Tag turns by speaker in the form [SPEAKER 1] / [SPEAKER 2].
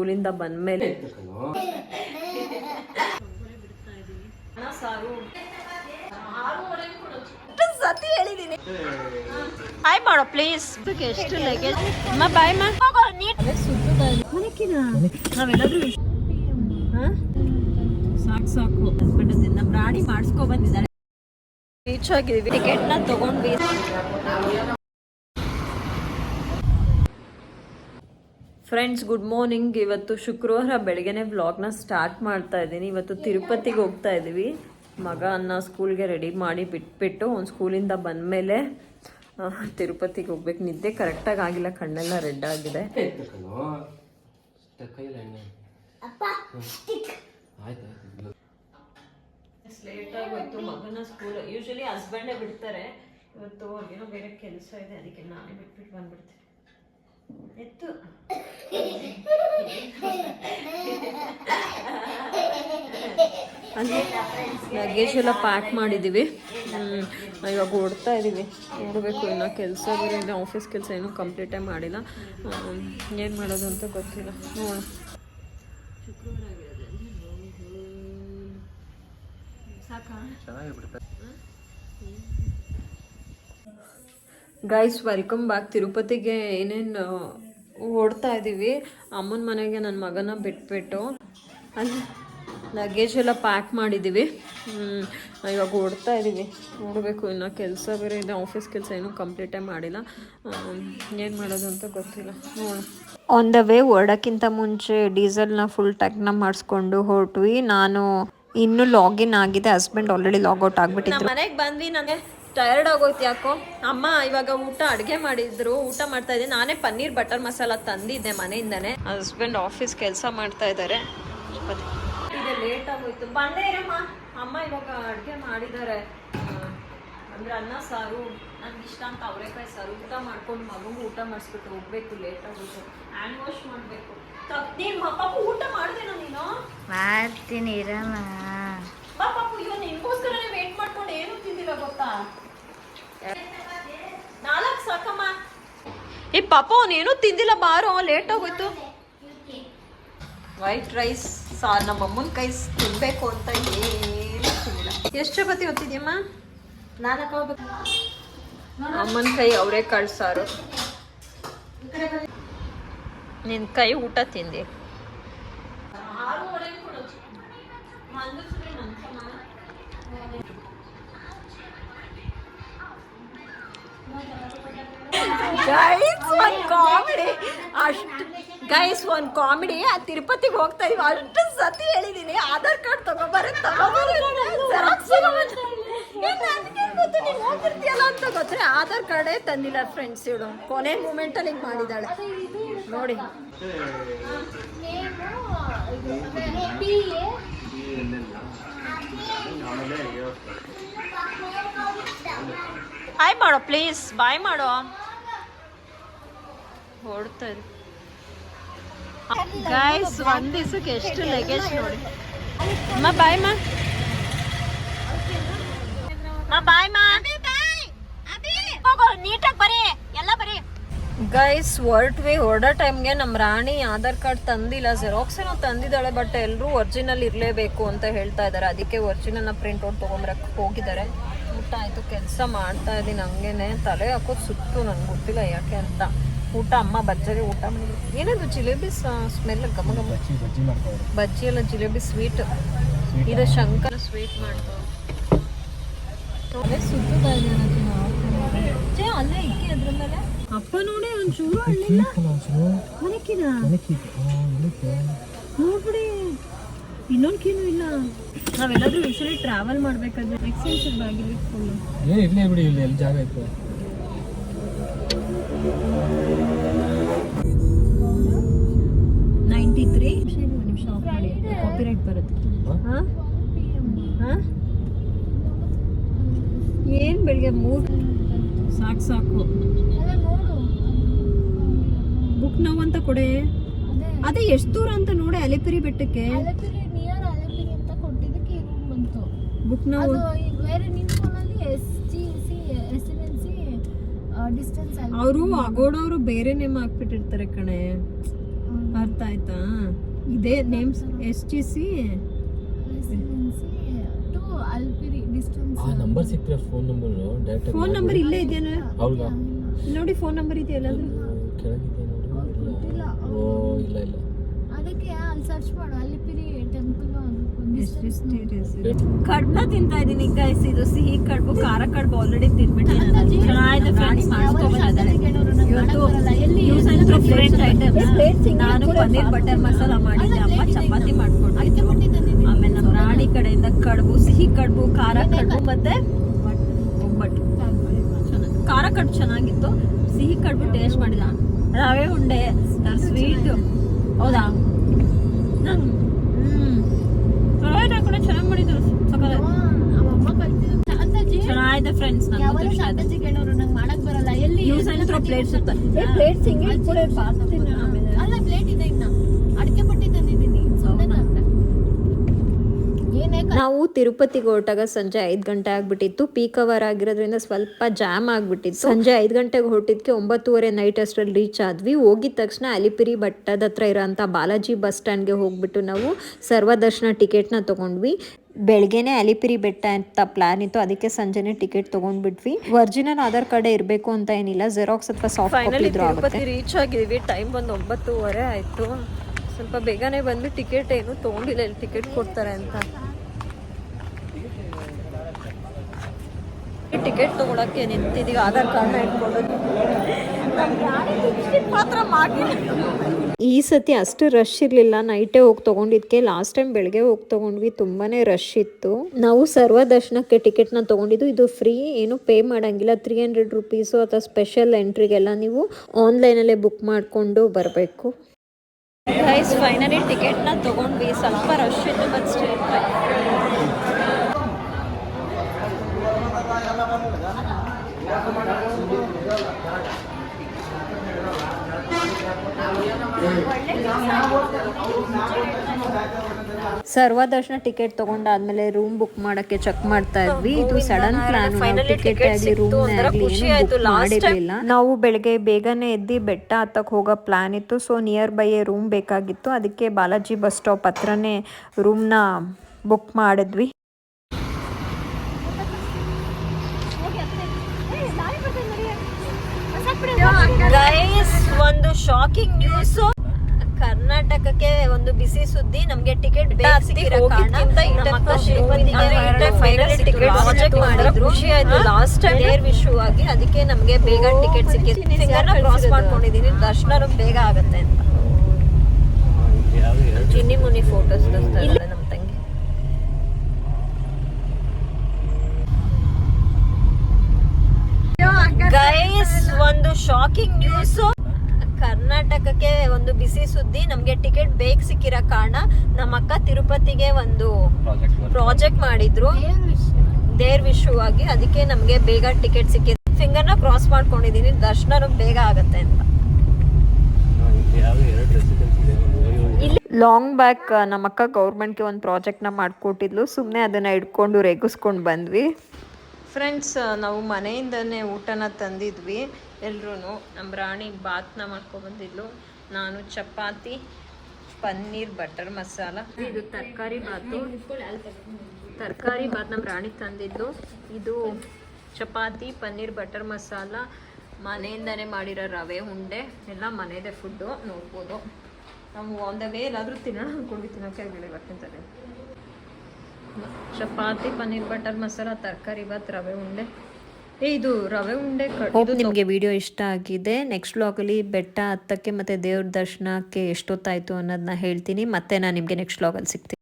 [SPEAKER 1] ಸ್ಕೂಲಿಂದ ಬಂದ್ಮೇಲೆ ಸತಿ ಹೇಳಿದೀನಿ. ಹಾಯ್ ಮಾಡೋ ಪ್ಲೀಸ್ ಎಷ್ಟು ಲಗೇಜ್ ಅಮ್ಮ ಬಾಯ್ ಮಾ ನಾವೆಲ್ಲಾದ್ರೂ ಸಾಕು ಸಾಕು. ಹಸ್ಬೆಂಡ್ ಅದನ್ನ ಮಾಡಿಸ್ಕೊ ಬಂದಿದ್ದಾರೆ. ರೀಚ್ ಆಗಿದೀವಿ ಟಿಕೆಟ್ನ ತಗೊಂಡ್ವಿ. ಫ್ರೆಂಡ್ಸ್ ಗುಡ್ ಮಾರ್ನಿಂಗ್ ಇವತ್ತು ಶುಕ್ರವಾರ ಬೆಳಗ್ಗೆನೆ ವ್ಲಾಗ್ನ ಸ್ಟಾರ್ಟ್ ಮಾಡ್ತಾ ಇದ್ದೀನಿ. ಇವತ್ತು ತಿರುಪತಿಗೆ ಹೋಗ್ತಾ ಇದ್ದೀವಿ. ಮಗ ಅನ್ನ ಸ್ಕೂಲ್ಗೆ ರೆಡಿ ಮಾಡಿ ಬಿಟ್ಬಿಟ್ಟು ಒಂದು ಸ್ಕೂಲಿಂದ ಬಂದಮೇಲೆ ತಿರುಪತಿಗೆ ಹೋಗ್ಬೇಕು. ನಿದ್ದೆ ಕರೆಕ್ಟಾಗಿ ಆಗಿಲ್ಲ. ಕಣ್ಣೆಲ್ಲ ರೆಡ್ ಆಗಿದೆ. ಮಗನ ಸ್ಕೂಲ್ ಯೂಶಲಿ ಹಸ್ಬೆಂಡೇ ಬಿಡ್ತಾರೆ. ಇವತ್ತು ಏನೋ ಬೇರೆ ಕೆಲಸ ಇದೆ. ಅದಕ್ಕೆ ನಾನೇ ಬಿಟ್ಬಿಟ್ಟು ಬಂದ್ಬಿಡ್ತೀನಿ. ಎತ್ತು. ಅಲ್ಲಿ ಲಗೇಜ್ ಎಲ್ಲ ಪ್ಯಾಕ್ ಮಾಡಿದ್ದೀವಿ ಇವಾಗ ಓಡ್ತಾ ಇದ್ದೀವಿ ನೋಡಬೇಕು ಇನ್ನು ಕೆಲಸ ಬೇರೆ ಇದೆ ಆಫೀಸ್ ಕೆಲಸ ಏನೂ ಕಂಪ್ಲೀಟೇ ಮಾಡಿಲ್ಲ. ಏನು ಮಾಡೋದು ಅಂತ ಗೊತ್ತಿಲ್ಲ. ನೋಡೋಣ. ಗೈಸ್ ವೆಲ್ಕಮ್ ಬ್ಯಾಕ್ ತಿರುಪತಿಗೆ ಏನೇನು ಓಡ್ತಾ ಇದ್ದೀವಿ ಅಮ್ಮನ ಮನೆಗೆ ನನ್ನ ಮಗನ ಬಿಟ್ಬಿಟ್ಟು ಅಲ್ಲಿ ಲಗೇಜ್ ಎಲ್ಲ ಪ್ಯಾಕ್ ಮಾಡಿದ್ದೀವಿ ಇವಾಗ ಓಡ್ತಾ ಇದ್ದೀವಿ ನೋಡಬೇಕು ಇನ್ನು ಕೆಲಸ ಬೇರೆ ಇದೆ. ಆಫೀಸ್ ಕೆಲಸ ಏನೂ ಕಂಪ್ಲೀಟೇ ಮಾಡಿಲ್ಲ. ಏನು ಮಾಡೋದು ಅಂತ ಗೊತ್ತಿಲ್ಲ. ನೋಡೋಣ. ಆನ್ ದ ವೇ ಓಡೋಕ್ಕಿಂತ ಮುಂಚೆ ಡೀಸೆಲ್ನ ಫುಲ್ ಟ್ಯಾಕ್ನ ಮಾಡಿಸ್ಕೊಂಡು ಹೊರಟ್ವಿ. ನಾನು ಇನ್ನೂ ಲಾಗಿನ್ ಆಗಿದೆ. ಹಸ್ಬೆಂಡ್ ಆಲ್ರೆಡಿ ಲಾಗೌಟ್ ಆಗಿಬಿಟ್ಟಿದ್ದೆ ಮನೆಗೆ ಬಂದ್ವಿ ನನಗೆ ಟಯರ್ಡ್ ಆಗೋಯ್ತು ಯಾಕೋ? ಅಮ್ಮ ಇವಾಗ ಊಟ ಅಡುಗೆ ಮಾಡಿದ್ರು ಊಟ ಮಾಡ್ತಾ ಇದ್ದೆ ನಾನೇ ಪನ್ನೀರ್ ಬಟರ್ ಮಸಾಲ ತಂದಿದ್ದೆ ಮನೆಯಿಂದನೇ. ಹಸ್ಬೆಂಡ್ ಆಫೀಸ್ ಕೆಲಸ ಮಾಡ್ತಾ ಇದ್ದಾರೆ. ಇದೆ ಲೇಟ್ ಆಗೋಯ್ತು. ಬಂದೇ ಇರಮ್ಮ. ಅಮ್ಮ ಇವಾಗ ಅಡುಗೆ ಮಾಡಿದ್ದಾರೆ. ಅಂದ್ರೆ ಅನ್ನ ಸಾರು. ನನ್ಗೆ ಇಷ್ಟ ಅಂತ ಅವರೇಕಾಯಿ ಸಾರು. ಊಟ ಮಾಡ್ಕೊಂಡು ಮಗಂಗೂ ಊಟ ಮಾಡಿಸ್ಬಿಟ್ಟು ಹೋಗ್ಬೇಕು. ಲೇಟ್ ಆಗೋಯ್ತು. ಹ್ಯಾಂಡ್ ವಾಶ್ ಮಾಡಬೇಕು. ನೀನು ಪಾಪ ಊಟ ಮಾಡ್ದೇನೋ ನೀನು?
[SPEAKER 2] ಮಾಡ್ತೀನಿ ಇರಮ್ಮ
[SPEAKER 1] ಬಾ ಪಾಪು ಅಯ್ಯೋ ನಿನ್ಗೋಸ್ಕರನೇ ವೇಟ್ ಮಾಡ್ಕೊಂಡು ಏನು ತಿಂದಿಲ್ಲ ಗೊತ್ತಾ ನಾಲ್ಕು ಸಾಕಮ್ಮ. ಈ ಪಾಪ ಅವನೇನು ತಿಂದಿಲ್ಲ ಬಾರೋ ಲೇಟ್ ಆಗೋಯ್ತು. ವೈಟ್ ರೈಸ್ ಸಾ ನಮ್ಮ ಅಮ್ಮನ ಕೈ ತಿನ್ಬೇಕು ಅಂತ ಏನು ತಿಂದಿಲ್ಲ ಎಷ್ಟು ಚಪಾತಿ ಹೊತ್ತಿದ್ಯಮ್ಮ?
[SPEAKER 2] ನಾಲ್ಕು
[SPEAKER 1] ಅಮ್ಮನ ಕೈ ಅವರೇ ಕಳ್ಸಾರು. ನಿನ್ ಕೈ ಊಟ ತಿಂದಿ. ಗೈಸ್ ಒಂದು ಕಾಮಿಡಿ ಅಷ್ಟು ಗೈಸ್ ಒಂದು ಕಾಮಿಡಿ ಆ ತಿರುಪತಿಗೆ ಹೋಗ್ತಾ ಇದೀವಿ. ಅಷ್ಟು ಸತಿ ಹೇಳಿದೀನಿ. ಆಧಾರ್ ಕಾರ್ಡ್ ತಗೋಬಾರೆ ಹೋಗ್ತಿರ್ತೀಯಲ್ಲ ಗೊತ್ತು? ಅಂತ ಗೊತ್ತರೆ ಆಧಾರ್ ಕಾರ್ಡೇ ತಂದಿಲ್ಲ ಫ್ರೆಂಡ್ಸ್ ಇವಳು. ಕೊನೆ ಮೂಮೆಂಟ್ ಅಲ್ಲಿ ಹಿಂಗ್ ಮಾಡಿದಾಳೆ ನೋಡಿ. ಹಾಯ್ ಮಾಡೋ ಪ್ಲೀಸ್ ಬಾಯ್ ಮಾಡೋ. ಹೊಡ್ತಾರೆ. ಗಾಯ್ಸ್ ಒಂದ್ ದಿವಸಕ್ಕೆ ಎಷ್ಟು ಲಗೇಜ್ ನೋಡಿ. ಅಮ್ಮ ಬಾಯ್ ಮಾ. ಬಾಯ್ ಮಾ. ನೀಟಾಗಿ ಬರೀ. ಎಲ್ಲ ಬರೀ. ಗೈಸ್ ಹೊರಟ್ವಿ ಹೊರಡೋ ಟೈಮ್ಗೆ ನಮ್ಮ ರಾಣಿ ಆಧಾರ್ ಕಾರ್ಡ್ ತಂದಿಲ್ಲ. ಜೆರಾಕ್ಸ್ ಏನೋ ತಂದಿದ್ದಾಳೆ ಬಟ್ ಎಲ್ಲರೂ ಒರಿಜಿನಲ್ ಇರಲೇಬೇಕು ಅಂತ ಹೇಳ್ತಾ ಇದ್ದಾರೆ. ಅದಕ್ಕೆ ಒರಿಜಿನಲ್ನ ಪ್ರಿಂಟ್ ಔಟ್ ತೊಗೊಂಬರಕ್ಕೆ ಹೋಗಿದ್ದಾರೆ. ಊಟ ಆಯಿತು ಕೆಲಸ ಮಾಡ್ತಾ ಇದ್ದೀನಿ ಹಂಗೇನೆ. ತಲೆ ಹಾಕೋದು ಸುತ್ತು ನಂಗೆ ಗೊತ್ತಿಲ್ಲ ಯಾಕೆ ಅಂತ. ಊಟ ಅಮ್ಮ ಬಜ್ಜರಿ ಊಟ ಮಾಡಿದ್ರು. ಏನದು ಜಿಲೇಬಿ ಸ್ಮೆಲ್ ಗಮ ಗಮ?
[SPEAKER 3] ಬಜ್ಜಿ
[SPEAKER 1] ಎಲ್ಲ ಜಿಲೇಬಿ ಸ್ವೀಟ್. ಇದು ಶಂಕರ ಸ್ವೀಟ್ ತಲೆ ಸುತ್ತುತ್ತಾ ಅಲ್ಲೇ ಇಕ್ಕಿ ಅದ್ರ ಮೇಲೆ? ಅಪ್ಪ ನೋಡಿ ಒಂಚೂರು ಹಳ್ಳಿಲ್ಲ ಮನೆಕ್ಕಿದ ನೋಡ್ಬಿಡಿ. ಇನ್ನೊಂದು ಕೀನು ಇಲ್ಲ. ನಾವೆಲ್ಲಾದ್ರೂ ಯೂಶಲಿ ಟ್ರಾವೆಲ್ ಮಾಡ್ಬೇಕಾದ್ರೆ ಎಕ್ಸ್ಪೆನ್ಸಿವ್ ಆಗಿರ್ಬೇಕು ಇಟ್ಕೊಂಡು
[SPEAKER 3] ಏ ಇರಲೇ ಬಿಡಿ ಇಲ್ಲಿ ಎಲ್ಲಿ ಜಾಗ ಇತ್ತು.
[SPEAKER 1] ನೈಂಟಿ ತ್ರೀ ನಿಮಿಷ ಆಫ್ ಮಾಡಿ. ಕಾಪಿರೈಟ್ ಬರುತ್ತೆ. ಹಾಂ? ಹಾಂ? ಏನು ಬೆಳಿಗ್ಗೆ ಮೂರು? ಸಾಕು ಸಾಕು. ಬುಕ್ ನಾವು ಅಂತ ಕೊಡೆ. ಅದೇ. ಎಷ್ಟು ದೂರ ಅಂತ ನೋಡಿ ಅಲಿಪಿರಿ ಬೆಟ್ಟಕ್ಕೆ
[SPEAKER 2] ಅಲೆಪಿರಿ ನಿಯರ್ ಅಲೆಪಿರಿ ಅಂತ ಕೊಟ್ಟಿದ್ದಕ್ಕೆ ಈ ರೂಮ್ ಬಂತು
[SPEAKER 1] ಬುಕ್ ನಾವು
[SPEAKER 2] ಬೇರೆ ನಿಮ್ಮ ಫೋನಲ್ಲಿ S G C S N N C distance
[SPEAKER 1] ಅವರು ಅಗೋಡವರು ಬೇರೆ ನೇಮ್ ಹಾಕ್ಬಿಟ್ಟಿರ್ತಾರೆ ಕಣೆ. ಅರ್ಥ ಆಯ್ತಾ? ಇದೇ ನೇಮ್ಸ್ ಎಸ್ ಟಿ ಸಿ
[SPEAKER 3] ಆ ನಂಬರ್ ಸಿಕ್ಕಿದ್ರೆ phone number direct
[SPEAKER 1] phone number ಇಲ್ಲೇ ಇದೆಯಾ
[SPEAKER 3] ಹೌದಾ
[SPEAKER 1] ನೋಡಿ ಫೋನ್ ನಂಬರ್ ಇದೆ ಎಲ್ಲಾದ್ರೂ?
[SPEAKER 3] ಕೆಳಗಿದೆ ನೋಡಿ?
[SPEAKER 2] ಗೊತ್ತಿಲ್ಲ
[SPEAKER 3] ಓ ಇಲ್ಲ ಇಲ್ಲ.
[SPEAKER 2] ಅದಕ್ಕೆ ಅಲ್ಲಿ ಸರ್ಚ್ ಮಾಡು
[SPEAKER 1] ಕಡ್ಬ ತಿಂತಾ ಇದೀನಿ ಗೈಸ್ ಇದು ಸಿಹಿ ಕಡ್ಬು ಖಾರ ಕಡ್ಬು ಆಲ್ರೆಡಿ ತಿನ್ಬಿಟ್ಟು ಚೆನ್ನಾಗಿದೆ ಫ್ರೆಂಡ್ಸ್ ಇವತ್ತು use and throw friend item ನಾನು ಪನ್ನೀರ್ ಬಟರ್ ಮಸಾಲ ಮಾಡಿದ್ದೆ ಅಮ್ಮ ಚಪಾತಿ ಮಾಡ್ಕೊಂಡಿದ್ರು ಆಮೇಲೆ ನಮ್ಮ ರಾಣಿ ಕಡೆಯಿಂದ ಕಡುಬು ಸಿಹಿ ಕಡುಬು ಖಾರ ಕಡುಬು ಮತ್ತೆ ಒಬ್ಬಟ್ಟು. ಚೆನ್ನಾಗಿ ಖಾರ ಕಡುಬು ಚೆನ್ನಾಗಿತ್ತು. ಸಿಹಿ ಕಡುಬು ಟೇಸ್ಟ್ ಮಾಡಿದ ರವೆ ಉಂಡೆ ಸ್ವೀಟ್ ಹೌದಾ? ನಂಗ್- ಹ್ಮ್ ರವೆ ಕೂಡ ಚೆನ್ನಾಗಿ ಮಾಡಿದ್ರು ಸಕ್ಕತ್ತಾಗಿ. ಚೆನ್ನಾಗಿದೆ ಫ್ರೆಂಡ್ಸ್
[SPEAKER 2] ಯಾವಾಗ ಶಾಂತಜಿ ಕೇಳೋರು ನಂಗೆ ಮಾಡಕ್ ಬರಲ್ಲ. ಎಲ್ಲಿ
[SPEAKER 1] use and throw plates plates ಹಿಂಗೆ ಕೂಡ ಬಾರ್ತೀನಿ ಆಮೇಲೆ.
[SPEAKER 2] ಅಲ್ಲ ಪ್ಲೇಟ್ ಇದೆ ಇನ್ನ. ಅಡಿಕೆ ಪಟ್ಟಿ ತಂದಿದ್ದೀನಿ.
[SPEAKER 1] ನಾವು ತಿರುಪತಿಗೆ ಹೊರಟಾಗ ಸಂಜೆ ಐದು ಗಂಟೆ ಆಗ್ಬಿಟ್ಟಿತ್ತು. ಪೀಕ್ ಅವರ್ ಆಗಿರೋದ್ರಿಂದ ಸ್ವಲ್ಪ ಜಾಮ್ ಆಗ್ಬಿಟ್ಟಿತ್ತು. ಸಂಜೆ ಐದು ಗಂಟೆಗೆ ಹೊರಟಿದ್ಕೆ ಒಂಬತ್ತುವರೆ ನೈಟ್ ಅಷ್ಟರಲ್ಲಿ ರೀಚ್ ಆದ್ವಿ. ಹೋಗಿದ ತಕ್ಷಣ ಅಲಿಪಿರಿ ಬಟ್ಟದ ಹತ್ರ ಇರೋಂಥ ಬಾಲಾಜಿ ಬಸ್ ಸ್ಟ್ಯಾಂಡ್ಗೆ ಹೋಗ್ಬಿಟ್ಟು ನಾವು ಸರ್ವದರ್ಶನ ಟಿಕೆಟ್ನ ತೊಗೊಂಡ್ವಿ. ಬೆಳಗ್ಗೆನೆ ಅಲಿಪಿರಿ ಬೆಟ್ಟ ಅಂತ ಪ್ಲಾನ್ ಇತ್ತು. ಅದಕ್ಕೆ ಸಂಜೆನೆ ಟಿಕೆಟ್ ತಗೊಂಡ್ಬಿಟ್ವಿ. ಒರಿಜಿನಲ್ ಆಧಾರ್ ಕಾರ್ಡ್ ಇರಬೇಕು ಅಂತ ಏನಿಲ್ಲ. ಜೆರಾಕ್ಸ್ ಅಥವಾ ಸಾಫ್ಟ್ ಕಾಪಿ ಇದ್ರೂ ಆಗುತ್ತೆ ರೀಚ್ ಆಗಿದ್ವಿ. ಟೈಮ್ ಬಂದು ಒಂಬತ್ತುವರೆ ಆಯಿತು. ಸ್ವಲ್ಪ ಬೇಗನೆ ಬಂದು ಟಿಕೆಟ್ ಏನು ತಗೊಂಡಿಲ್ಲ. ಇಲ್ಲಿ ಟಿಕೆಟ್ ಕೊಡ್ತಾರೆ ಅಂತ. ಟಿಕೆಟ್ ತಗೊಳಕ್ಕೆ ನಿಂತಿದ್ದೀವಿ ಆಧಾರ್ ಕಾರ್ಡ್ನ ಇಟ್ಕೊಂಡು. ಈ ಸತಿ ಅಷ್ಟು ರಶ್ ಇರಲಿಲ್ಲ. ನೈಟೇ ಹೋಗಿ ತೊಗೊಂಡಿದ್ಕೆ. ಲಾಸ್ಟ್ ಟೈಮ್ ಬೆಳಗ್ಗೆ ಹೋಗಿ ತೊಗೊಂಡ್ವಿ. ತುಂಬಾ ರಶ್ ಇತ್ತು. ನಾವು ಸರ್ವದರ್ಶನಕ್ಕೆ ಟಿಕೆಟ್ನ ತೊಗೊಂಡಿದ್ದು. ಇದು ಫ್ರೀ ಏನು ಪೇ ಮಾಡೋಂಗಿಲ್ಲ. ತ್ರೀ ಹಂಡ್ರೆಡ್ ರುಪೀಸು ಅಥವಾ ಸ್ಪೆಷಲ್ ಎಂಟ್ರಿಗೆಲ್ಲ ನೀವು ಆನ್ಲೈನಲ್ಲೇ ಬುಕ್ ಮಾಡಿಕೊಂಡು ಬರಬೇಕು. ಗೈಸ್ ಫೈನಲಿ ಟಿಕೆಟ್ನ ತೊಗೊಂಡ್ವಿ. ಸ್ವಲ್ಪ ರಶ್ ಇತ್ತು ಬಟ್ ಸ್ಟಿಲ್ ಸರ್ವದರ್ಶನ ಟಿಕೆಟ್ ತಗೊಂಡಾದ್ಮೇಲೆ ರೂಮ್ ಬುಕ್ ಮಾಡಕ್ಕೆ ಚೆಕ್ ಮಾಡ್ತಾ ಇದ್ವಿ. ಇದು ಸಡನ್ ಪ್ಲಾನ್ ಟಿಕೆಟ್ ಆಗಲಿ ರೂಮ್ ಆಗಲಿ ಮಾಡಿರ್ಲಿಲ್ಲ. ನಾವು ಬೆಳಗ್ಗೆ ಬೇಗನೆ ಎದ್ದು ಬೆಟ್ಟ ಹತ್ತಕ್ಕೆ ಹೋಗೋ ಪ್ಲಾನ್ ಇತ್ತು. ಸೊ ನಿಯರ್ ಬೈ ರೂಮ್ ಬೇಕಾಗಿತ್ತು. ಅದಕ್ಕೆ ಬಾಲಾಜಿ ಬಸ್ ಸ್ಟಾಪ್ ಹತ್ರನೇ ರೂಮ್ನ ಬುಕ್ ಮಾಡಿದ್ವಿ ಗೈಸ್ ಒಂದು ಶಾಕಿಂಗ್ ನ್ಯೂಸ್ ಕರ್ನಾಟಕಕ್ಕೆ ಒಂದು ಬಿಸಿ ಸುದ್ದಿ ನಮ್ಗೆ ಟಿಕೆಟ್ ಲಾಸ್ಟ್ ಟೈಮ್ ವಿಶ್ಯೂ ಆಗಿ ಅದಕ್ಕೆ ನಮ್ಗೆ ಬೇಗ ಟಿಕೆಟ್ ಸಿಕ್ಕಿದೆ. ಕ್ರಾಸ್ ಮಾಡ್ಕೊಂಡಿದೀನಿ ದರ್ಶನ ಬೇಗ ಆಗತ್ತೆ ಅಂತ. ಚಿನ್ನಿ ಮುನಿ ಫೋಟೋಸ್ ನಮ್ ತಂಗಿ. ಗೈಸ್ ಒಂದು ಶಾಕಿಂಗ್ ನ್ಯೂಸ್ ಕರ್ನಾಟಕಕ್ಕೆ ಒಂದು ಬಿಸಿ ಸುದ್ದಿ ನಮ್ಗೆ ಟಿಕೆಟ್ ಬೇಗ ಸಿಕ್ಕಿರೋ ಕಾರಣ ನಮ್ಮ ಅಕ್ಕ ತಿರುಪತಿಗೆ ಒಂದು ಪ್ರಾಜೆಕ್ಟ್ ಮಾಡಿದ್ರು. ದೇರ್ ವಿಶ್ಯೂ ಆಗಿ ಅದಕ್ಕೆ ನಮ್ಗೆ ಬೇಗ ಟಿಕೆಟ್ ಸಿಕ್ಕಿದೆ. ಫಿಂಗರ್ನ ಕ್ರಾಸ್ ಮಾಡ್ಕೊಂಡಿದೀನಿ ದರ್ಶನ ಬೇಗ ಆಗತ್ತೆ ಅಂತ. ಇಲ್ಲಿ ಲಾಂಗ್ ಬ್ಯಾಕ್ ನಮ್ಮ ಅಕ್ಕ ಗೌರ್ಮೆಂಟ್ಗೆ ಒಂದು ಪ್ರಾಜೆಕ್ಟ್ನ ಮಾಡಿಕೊಟ್ಟಿದ್ಲು. ಸುಮ್ಮನೆ ಅದನ್ನು ಇಟ್ಕೊಂಡು ರೇಗಿಸ್ಕೊಂಡು ಬಂದ್ವಿ. ಫ್ರೆಂಡ್ಸ್ ನಾವು ಮನೆಯಿಂದನೇ ಊಟನ ತಂದಿದ್ವಿ. ಎಲ್ರೂ ನಮ್ಮ ರಾಣಿ ಬಾತ್ನ ಮಾಡ್ಕೊಬಂದಿದ್ಲು. ನಾನು ಚಪಾತಿ, ಪನ್ನೀರ್, ಬಟರ್ ಮಸಾಲ. ಇದು ತರಕಾರಿ ಬಾತು. ತರಕಾರಿ ಬಾತ್ ನಮ್ಮ ರಾಣಿ ತಂದಿದ್ಲು ಇದು ಚಪಾತಿ, ಪನ್ನೀರ್, ಬಟರ್ ಮಸಾಲ. ಮನೆಯಿಂದನೇ ಮಾಡಿರೋ ರವೆ, ಉಂಡೆ, ಎಲ್ಲ ಮನೆಯದೇ ಫುಡ್ಡು ನೋಡ್ಬೋದು. ನಾವು ಆನ್ ದ ವೇ ಎಲ್ಲಾದರೂ ತಿನ್ನೋಣ ಅಂದ್ಕೊಂಡು ತಿನ್ನೋಕೆ ಆಗಲಿಲ್ಲ ಚಪಾತಿ, ಪನ್ನೀರ್, ಬಟರ್ ಮಸಾಲ, ತರಕಾರಿ ಬಾತ್, ರವೆ, ಉಂಡೆ. ಇದು ರವೆ ಉಂಡೆ ನಿಮಗೆ ವಿಡಿಯೋ ಇಷ್ಟ ಆಗಿದೆ. ನೆಕ್ಸ್ಟ್ ವ್ಲಾಗಲ್ಲಿ ಬೆಟ್ಟ ಹತ್ತಕ್ಕೆ ಮತ್ತು ದೇವ್ರ ದರ್ಶನಕ್ಕೆ ಎಷ್ಟೊತ್ತಾಯಿತು ಅನ್ನೋದನ್ನ ಹೇಳ್ತೀನಿ. ಮತ್ತೆ ನಾನು ನಿಮಗೆ ನೆಕ್ಸ್ಟ್ ವ್ಲಾಗಲ್ಲಿ ಸಿಗ್ತೀನಿ.